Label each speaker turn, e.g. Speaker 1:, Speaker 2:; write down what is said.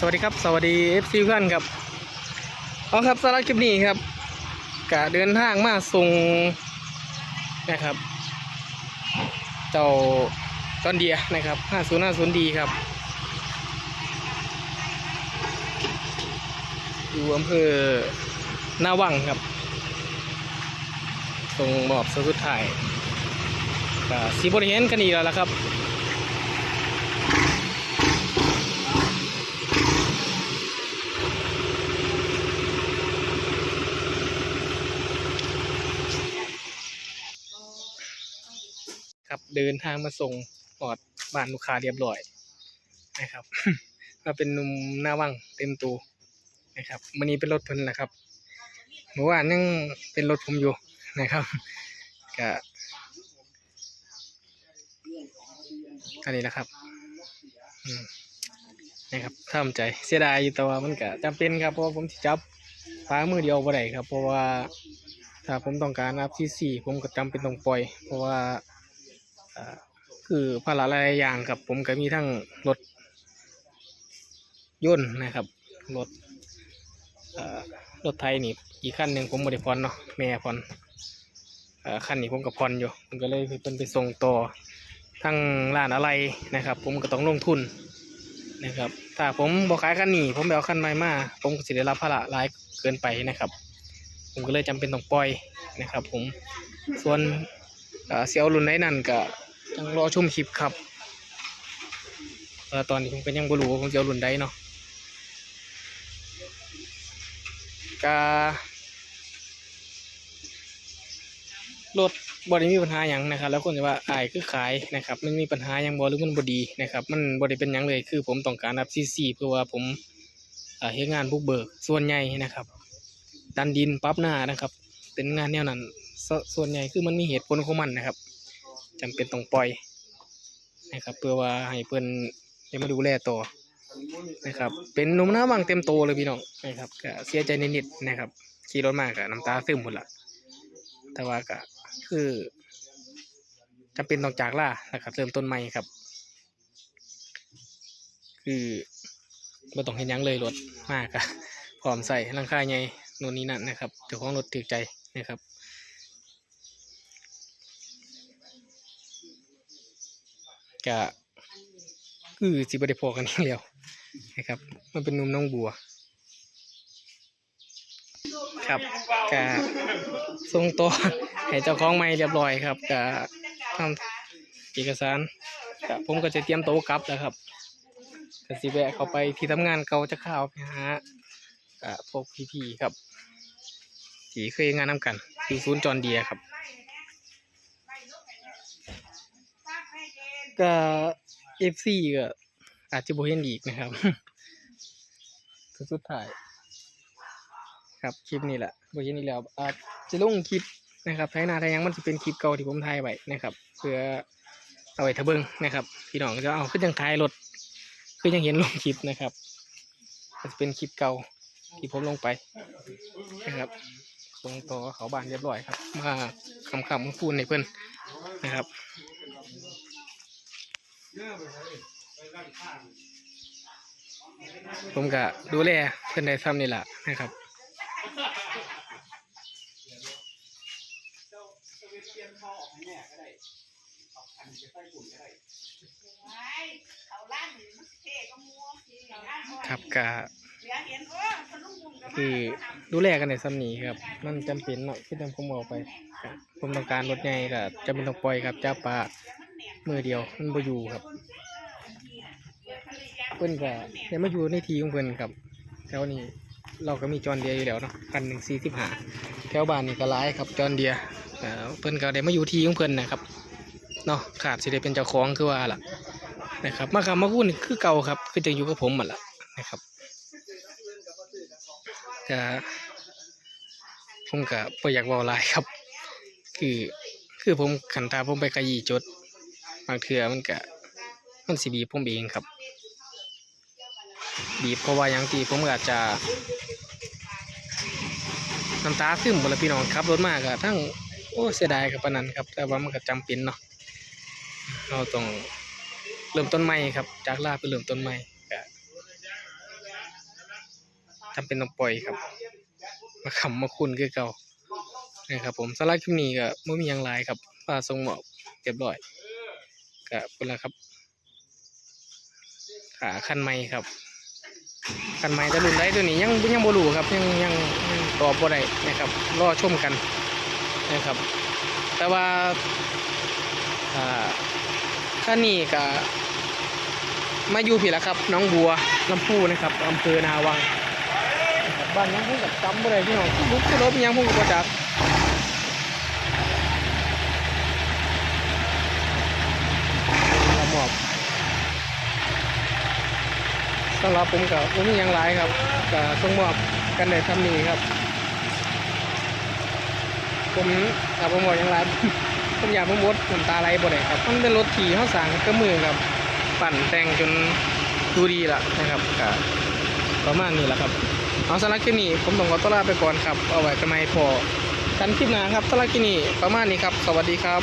Speaker 1: สวัสดีครับ สวัสดีเอฟซีเพื่อนครับเอาครับสำหรับคลิปนี้ครับกะเดินทางมาส่งนะครับ เจ้าตอนเดียนะครับ5050ดีครับ อยู่อำเภอหน้าวังครับส่งมอบสุดท้ายกะสีบริเห็นกันอีกแล้วละครับ เดินทางมาส่งปอดบ้านลูกค้าเรียบร้อยนะครับมาเป็นนุ่มหน้าวังเต็มตูนะครับวันนี้เป็นรถเพิ่นแหละครับเมื่อวานยังเป็นรถผมอยู่นะครับก็อันนี้แหละครับนะครับทำใจเสียดายอยู่แต่ว่ามันก็จำเป็นครับเพราะผมจับฟ้ามือเดียวบ่ได้ครับ เพราะว่าถ้าผมต้องการอัพที่สี่ผมก็จำเป็นต้องปล่อย เพราะว่า คือภาระหลายอย่างครับ ผมก็มีทั้งรถยนต์นะครับรถรถไทยนี่อีกคันหนึ่งผมบริพรเนาะแม่พรอ่าคันนี้ผมกับพรอยู่ผมก็เลยเป็นไปส่งต่อทั้งร้านอะไรนะครับ ผมก็ต้องลงทุนนะครับ ถ้าผมบอกขายคันนี้ผมไปเอาคันใหม่มาผมก็สิได้รับภาระหลายเกินไปนะครับ ผมก็เลยจำเป็นต้องปล่อยนะครับ ผมส่วนเสียวรุ่นไหนนั่นก็ ต้องรอชมคลิปครับตอนนี้ผมก็ยังบ่รู้ว่าผมจะเอารุ่นใดเนาะกรถบริมีปัญหาอย่างนะครับ แล้วคนจะว่าอายคือขายนะครับมันมีปัญหาอย่างบหรือมันบอดีนะครับ มันบริเป็นหยังเลยคือผมต้องการรับซีซีเพื่อว่าผมเฮ็ดงานบุกเบิกส่วนใหญ่นะครับ ดันดินปั๊บหน้านะครับ เป็นงานแนวนั้นสส่วนใหญ่คือมันมีเหตุผลของมันนะครับ จำเป็นต้องปล่อยนะครับ เพื่อว่าให้เพื่อนได้มาดูแลต่อนะครับ เป็นหนุ่มหน้าวังเต็มโตเลยพี่น้องนะครับก็เสียใจนิดๆนะครับ ขี่รถมากกน้ำตาซึมหมดละแต่ว่าก็คือจำเป็นต้องจากล่านะครับ เริ่มต้นใหม่ครับ คือไม่ต้องเห็นยังเลยรถมากอะพร้อมใส่ลังคาใหญ่โน่นนี่นั่นนะครับเจ้าของรถถือใจนะครับ ก็คือสิบได้พอกันแล้วนะครับ มันเป็นนุ่มน้องบัว ครับก็ส่งตัวให้เจ้าของไม่เรียบร้อยครับก็ทำเอกสารก็ผมก็จะเตรียมโต๊ะกลับแล้วครับก็สิแวะเข้าไปที่ทำงานเก่าจะเข้าวไปหาก็พวกพี่ๆครับที่เคยงานน้ำกันอยู่ศูนย์จอนเดียครับ ก็เอฟซีก็อาจจะบเห็นอีกนะครับสุดท้าย ครับคลิปนี้แหละบเห็นอีกแล้วอาจจะลงคลิปนะครับไทยนาไทยยังมันจะเป็นคลิปเก่าที่ผมถ่ายไว้นะครับ เพื่อเอาไว้ทะเบิงนะครับ พี่น้องจะเอาขึ้นยังถ่ายรถคือยังเห็นลงคลิปนะครับอาจจะเป็นคลิปเก่าที่ผมลงไปนะครับลงต่อเขาบานเรียบร้อยครับ มาคำคำๆพูดในเพื่อนนะครับ ผมก็ดูแลเพื่อนได้ซ้ำนี่แหละนะครับครับก็คือดูแลกันในซ้ำนี้ครับ มันจำเป็นเนาะที่ทำผมบอกไปก็ผมต้องการรถใหญ่ก็จำเป็นต้องปล่อยครับเจ้าปลา มือเดียวมันบ่อยู่ครับ เพิ่นก็ยังมาอยู่ในทีของเพิ่นครับแถวนี้เราก็มีจอนเดียอยู่แล้วเนาะคันหนึ่งสี่สิบห้าแถวบ้านนี่ก็ร้ายครับจอนเดียเอ่อเพิ่นก็ได้มาอยู่ทีของเพิ่นนะครับเนาะขาดสิได้เป็นเจ้าของคือว่าล่ะนะครับ มาคำมาพูดนี่คือเก่าครับคือจะอยู่กับผมหมดละนะครับก็ผมก็บ่อยากเว้าลายครับ คือคือผมขันตาผมไปขยี้จด บางเทื่อมันก็มันสิบีผมเองครับ บีบเพราะว่าย่างที่ผมก็อาจจะน้ำตาซึมหมดแล้วพี่น้องขับรถมากอะทั้งโอ้เสียดายกับปนันครับ แต่ว่ามันก็จำเป็นเนาะเราต้องเริ่มต้นใหม่ครับ จากลาไปเริ่มต้นใหม่ก็จำเป็นต้องปล่อยครับ มาขำมาคุณคือเก่านะครับผมสำหรับคลิปนี้ก็ไม่มีหยังหลายครับฟ้าทรงหมอบเรียบร้อย ก็เป็นล้วครับ ขาคันไม้ครับ คันไม้จะรุ่นได้ตัวนี้ยังยังบ่รู้ครับยังยังตอบบ่ได้นะครับรอชมกันนะครับ แต่ว่าอ่าคันนี้ก็มาอยู่พี่ละครับ น้องบัวลำพูนะครับอำเภอนาวังบ้านยังพูดกับจำบ่ได้พี่น้องลุกขึ้นรถยังพูดกับจักละหมอบ สำหรับผมกับผมมีหยังหลายครับก็ต้องมอบกันในทำนี้ครับ ผมอาผมบอกยังหลายผมอยากผมวดน้ำตาไหลบ่ได้ครับมันเป็นรถขี่ข้าสางกับมือครับ ปั่นแต่งจนดูดีละนะครับก็ประมาณนี้แหละครับ เอาสำหรับคลิปนี้ผมต้องขอตัวลาไปก่อนครับ เอาไว้กันใหมพอกันคลิปหน้าครับสำหรับคลิปนี้ประมาณนี้ครับ สวัสดีครับ